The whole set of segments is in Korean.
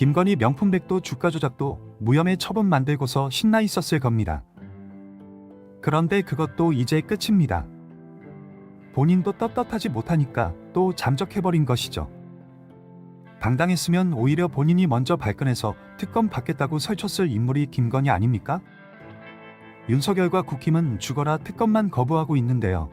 김건희 명품백도 주가 조작도 무혐의 처분 만들고서 신나 있었을 겁니다. 그런데 그것도 이제 끝입니다. 본인도 떳떳하지 못하니까 또 잠적해버린 것이죠. 당당했으면 오히려 본인이 먼저 발끈해서 특검 받겠다고 설쳤을 인물이 김건희 아닙니까? 윤석열과 국힘은 죽어라 특검만 거부하고 있는데요.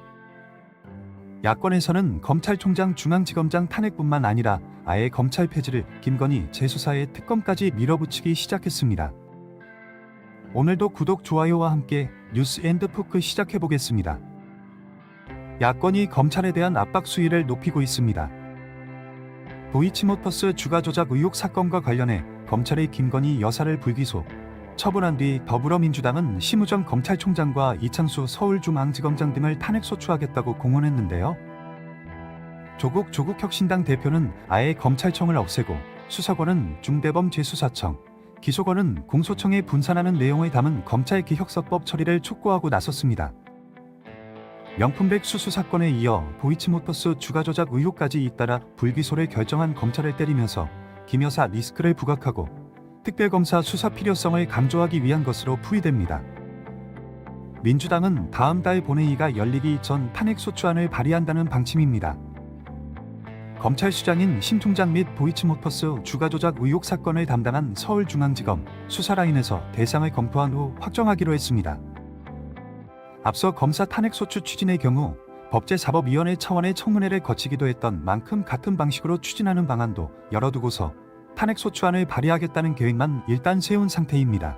야권에서는 검찰총장 중앙지검장 탄핵뿐만 아니라 아예 검찰 폐지를 김건희 재수사에 특검까지 밀어붙이기 시작했습니다. 오늘도 구독, 좋아요와 함께 뉴스 앤드 포크 시작해 보겠습니다. 야권이 검찰에 대한 압박 수위를 높이고 있습니다. 도이치모터스 주가 조작 의혹 사건과 관련해 검찰의 김건희 여사를 불기소 처분한 뒤 더불어민주당은 심우정 검찰총장과 이창수 서울중앙지검장 등을 탄핵소추하겠다고 공언했는데요. 조국 조국혁신당 대표는 아예 검찰청을 없애고 수사권은 중대범죄수사청, 기소권은 공소청에 분산하는 내용을 담은 검찰개혁서법 처리를 촉구하고 나섰습니다. 명품백 수수 사건에 이어 도이치모터스 주가 조작 의혹까지 잇따라 불기소를 결정한 검찰을 때리면서 김 여사 리스크를 부각하고 특별검사 수사 필요성을 강조하기 위한 것으로 풀이됩니다. 민주당은 다음 달 본회의가 열리기 전 탄핵소추안을 발의한다는 방침입니다. 검찰 수장인 심 총장 및 도이치모터스 주가 조작 의혹 사건을 담당한 서울중앙지검 수사라인에서 대상을 검토한 후 확정하기로 했습니다. 앞서 검사 탄핵소추 추진의 경우 법제사법위원회 차원의 청문회를 거치기도 했던 만큼 같은 방식으로 추진하는 방안도 열어두고서 탄핵소추안을 발의하겠다는 계획만 일단 세운 상태입니다.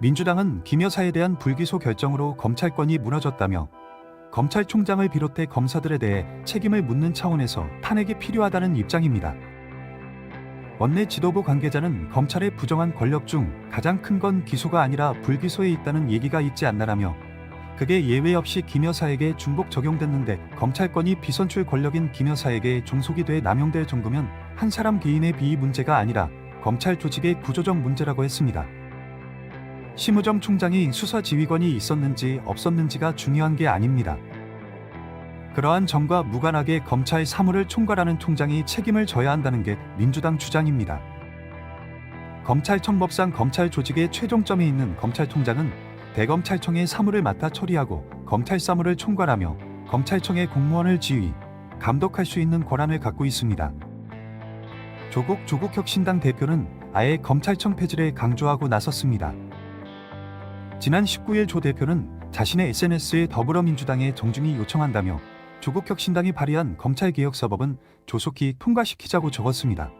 민주당은 김 여사에 대한 불기소 결정으로 검찰권이 무너졌다며 검찰총장을 비롯해 검사들에 대해 책임을 묻는 차원에서 탄핵이 필요하다는 입장입니다. 원내 지도부 관계자는 검찰의 부정한 권력 중 가장 큰 건 기소가 아니라 불기소에 있다는 얘기가 있지 않나라며 그게 예외 없이 김 여사에게 중복 적용됐는데 검찰권이 비선출 권력인 김 여사에게 종속이 돼 남용될 정도면 한 사람 개인의 비위 문제가 아니라 검찰 조직의 구조적 문제라고 했습니다. 심우정 총장이 수사 지휘권이 있었는지 없었는지가 중요한 게 아닙니다. 그러한 점과 무관하게 검찰 사무를 총괄하는 총장이 책임을 져야 한다는 게 민주당 주장입니다. 검찰청법상 검찰 조직의 최종점에 있는 검찰총장은 대검찰청의 사무를 맡아 처리하고 검찰 사무를 총괄하며 검찰청의 공무원을 지휘, 감독할 수 있는 권한을 갖고 있습니다. 조국 조국 혁신당 대표는 아예 검찰청 폐지를 강조하고 나섰습니다. 지난 19일 조 대표는 자신의 SNS에 더불어민주당에 정중히 요청한다며 조국 혁신당이 발의한 검찰개혁사법은 조속히 통과시키자고 적었습니다.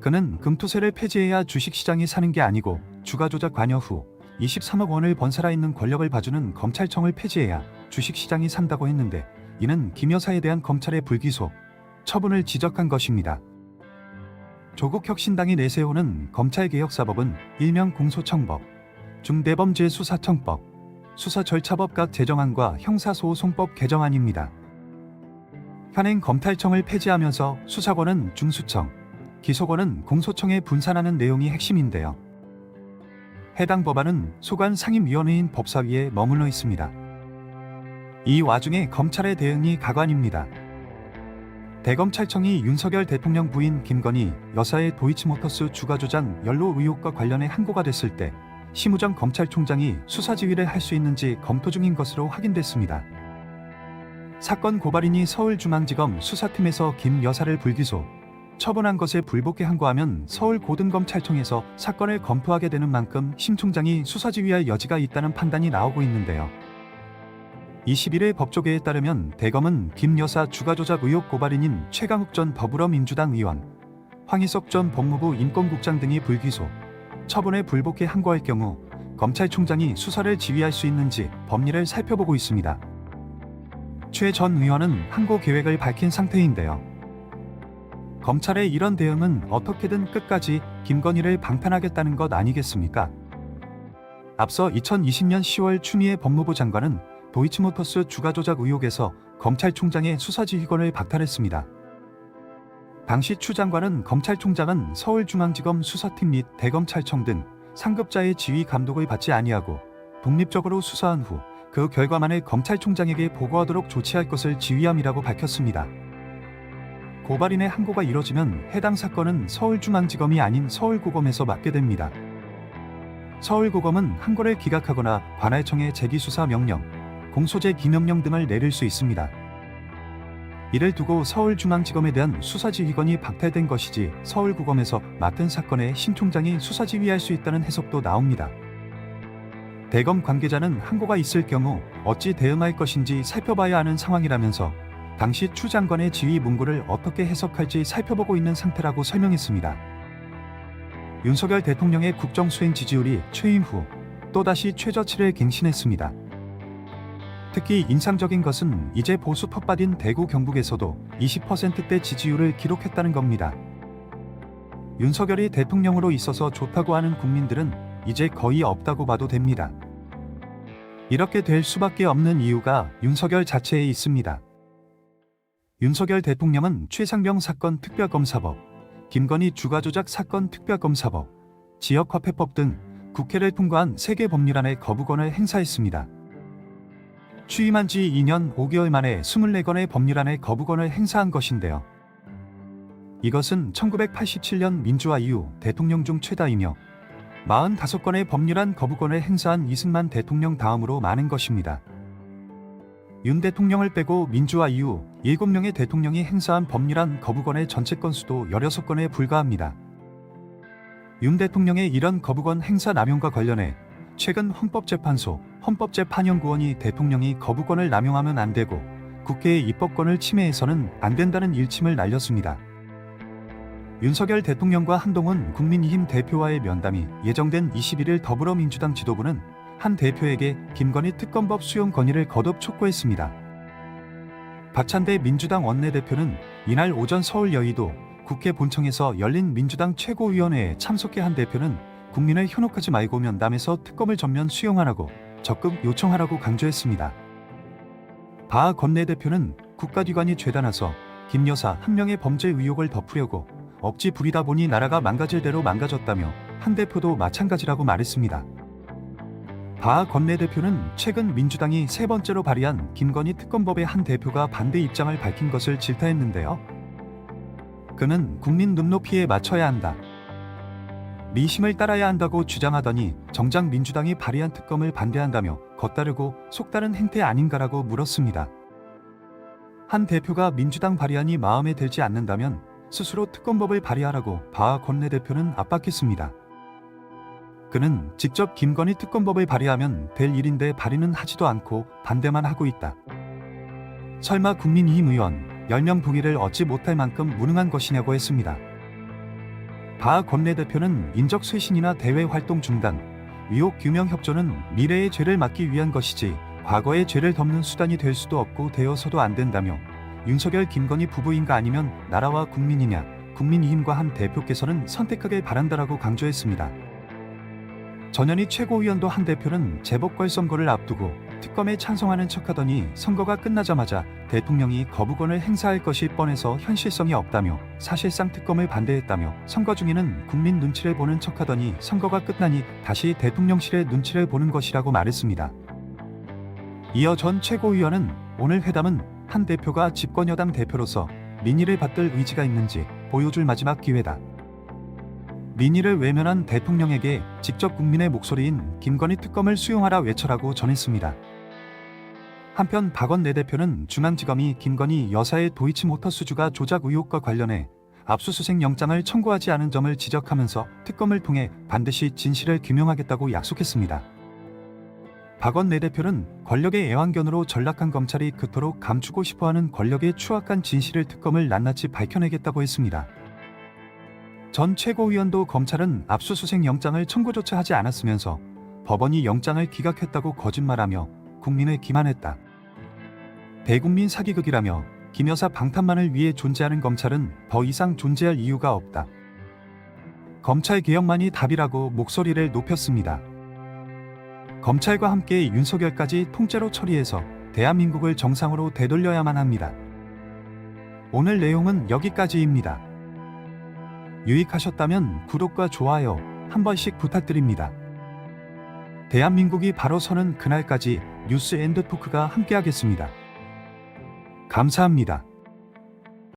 그는 금투세를 폐지해야 주식시장이 사는 게 아니고 주가 조작 관여 후 23억 원을 번 살아있는 권력을 봐주는 검찰청을 폐지해야 주식시장이 산다고 했는데 이는 김 여사에 대한 검찰의 불기소, 처분을 지적한 것입니다. 조국 혁신당이 내세우는 검찰개혁사법은 일명 공소청법, 중대범죄수사청법, 수사절차법 각 제정안과 형사소송법 개정안입니다. 현행 검찰청을 폐지하면서 수사권은 중수청, 기소권은 공소청에 분산하는 내용이 핵심인데요. 해당 법안은 소관 상임위원회인 법사위에 머물러 있습니다. 이 와중에 검찰의 대응이 가관입니다. 대검찰청이 윤석열 대통령 부인 김건희 여사의 도이치모터스 주가 조작 연루 의혹과 관련해 항고가 됐을 때 심우정 검찰총장이 수사 지휘를 할 수 있는지 검토 중인 것으로 확인됐습니다. 사건 고발인이 서울중앙지검 수사팀에서 김 여사를 불기소, 처분한 것에 불복해 항고하면 서울고등검찰청에서 사건을 검토하게 되는 만큼 심 총장이 수사 지휘할 여지가 있다는 판단이 나오고 있는데요. 21일 법조계에 따르면 대검은 김 여사 주가 조작 의혹 고발인인 최강욱 전 더불어민주당 의원, 황희석 전 법무부 인권국장 등이 불기소, 처분에 불복해 항고할 경우 검찰총장이 수사를 지휘할 수 있는지 법리를 살펴보고 있습니다. 최 전 의원은 항고 계획을 밝힌 상태인데요. 검찰의 이런 대응은 어떻게든 끝까지 김건희를 방탄하겠다는 것 아니겠습니까? 앞서 2020년 10월 추미애 법무부 장관은 도이치모터스 주가 조작 의혹에서 검찰총장의 수사지휘권을 박탈했습니다. 당시 추 장관은 검찰총장은 서울중앙지검 수사팀 및 대검찰청 등 상급자의 지휘 감독을 받지 아니하고 독립적으로 수사한 후 그 결과만을 검찰총장에게 보고하도록 조치할 것을 지휘함이라고 밝혔습니다. 고발인의 항고가 이뤄지면 해당 사건은 서울중앙지검이 아닌 서울고검에서 맡게 됩니다. 서울고검은 항고를 기각하거나 관할청에 재기수사 명령, 공소제 기명령 등을 내릴 수 있습니다. 이를 두고 서울중앙지검에 대한 수사지휘권이 박탈된 것이지 서울고검에서 맡은 사건에 신 총장이 수사지휘할 수 있다는 해석도 나옵니다. 대검 관계자는 항고가 있을 경우 어찌 대응할 것인지 살펴봐야 하는 상황이라면서 당시 추 장관의 지휘 문구를 어떻게 해석할지 살펴보고 있는 상태라고 설명했습니다. 윤석열 대통령의 국정 수행 지지율이 취임 후 또다시 최저치를 갱신했습니다. 특히 인상적인 것은 이제 보수 텃밭인 대구 경북에서도 20%대 지지율을 기록했다는 겁니다. 윤석열이 대통령으로 있어서 좋다고 하는 국민들은 이제 거의 없다고 봐도 됩니다. 이렇게 될 수밖에 없는 이유가 윤석열 자체에 있습니다. 윤석열 대통령은 최상병 사건 특별검사법, 김건희 주가조작 사건 특별검사법, 지역화폐법 등 국회를 통과한 세계 법률안의 거부권을 행사했습니다. 취임한 지 2년 5개월 만에 24건의 법률안의 거부권을 행사한 것인데요. 이것은 1987년 민주화 이후 대통령 중 최다이며 45건의 법률안 거부권을 행사한 이승만 대통령 다음으로 많은 것입니다. 윤 대통령을 빼고 민주화 이후 7명의 대통령이 행사한 법률안 거부권의 전체 건수도 16건에 불과합니다. 윤 대통령의 이런 거부권 행사 남용과 관련해 최근 헌법재판소 헌법재판연구원이 대통령이 거부권을 남용하면 안 되고 국회의 입법권을 침해해서는 안 된다는 일침을 날렸습니다. 윤석열 대통령과 한동훈 국민의힘 대표와의 면담이 예정된 21일 더불어민주당 지도부는 한 대표에게 김건희 특검법 수용 건의를 거듭 촉구했습니다. 박찬대 민주당 원내대표는 이날 오전 서울 여의도 국회 본청에서 열린 민주당 최고위원회에 참석해 한 대표는 국민을 현혹하지 말고 면담에서 특검을 전면 수용하라고 적극 요청하라고 강조했습니다. 바 건내대표는 국가기관이 죄다나서 김 여사 한 명의 범죄 의혹을 덮으려고 억지 부리다 보니 나라가 망가질 대로 망가졌다며 한 대표도 마찬가지라고 말했습니다. 바 건내대표는 최근 민주당이 세 번째로 발의한 김건희 특검법의 한 대표가 반대 입장을 밝힌 것을 질타했는데요. 그는 국민 눈높이에 맞춰야 한다. 미심을 따라야 한다고 주장하더니 정작 민주당이 발의한 특검을 반대한다며 겉다르고 속다른 행태 아닌가라고 물었습니다. 한 대표가 민주당 발의안이 마음에 들지 않는다면 스스로 특검법을 발의하라고 바 권내 대표는 압박했습니다. 그는 직접 김건희 특검법을 발의하면 될 일인데 발의는 하지도 않고 반대만 하고 있다. 설마 국민의힘 의원 10명 동의를 얻지 못할 만큼 무능한 것이냐고 했습니다. 바 권내대표는 인적 쇄신이나 대외 활동 중단, 위혹 규명 협조는 미래의 죄를 막기 위한 것이지 과거의 죄를 덮는 수단이 될 수도 없고 되어서도 안 된다며 윤석열 김건희 부부인가 아니면 나라와 국민이냐 국민의힘과 한 대표께서는 선택하길 바란다라고 강조했습니다. 전현희 최고위원도 한 대표는 재보궐 선거를 앞두고 특검에 찬성하는 척하더니 선거가 끝나자마자 대통령이 거부권을 행사할 것이 뻔해서 현실성이 없다며 사실상 특검을 반대했다며 선거 중에는 국민 눈치를 보는 척하더니 선거가 끝나니 다시 대통령실의 눈치를 보는 것이라고 말했습니다. 이어 전 최고위원은 오늘 회담은 한 대표가 집권여당 대표로서 민의를 받들 의지가 있는지 보여줄 마지막 기회다. 민의를 외면한 대통령에게 직접 국민의 목소리인 김건희 특검을 수용하라 외쳐라고 전했습니다. 한편 박원 내 대표는 중앙지검이 김건희 여사의 도이치모터스 주가 조작 의혹과 관련해 압수수색 영장을 청구하지 않은 점을 지적하면서 특검을 통해 반드시 진실을 규명하겠다고 약속했습니다. 박원 내 대표는 권력의 애완견으로 전락한 검찰이 그토록 감추고 싶어하는 권력의 추악한 진실을 특검을 낱낱이 밝혀내겠다고 했습니다. 전 최고위원도 검찰은 압수수색 영장을 청구조차 하지 않았으면서 법원이 영장을 기각했다고 거짓말하며 국민을 기만했다. 대국민 사기극이라며 김 여사 방탄만을 위해 존재하는 검찰은 더 이상 존재할 이유가 없다. 검찰 개혁만이 답이라고 목소리를 높였습니다. 검찰과 함께 윤석열까지 통째로 처리해서 대한민국을 정상으로 되돌려야만 합니다. 오늘 내용은 여기까지입니다. 유익하셨다면 구독과 좋아요 한 번씩 부탁드립니다. 대한민국이 바로 서는 그날까지 뉴스 앤드 토크가 함께하겠습니다. 감사합니다.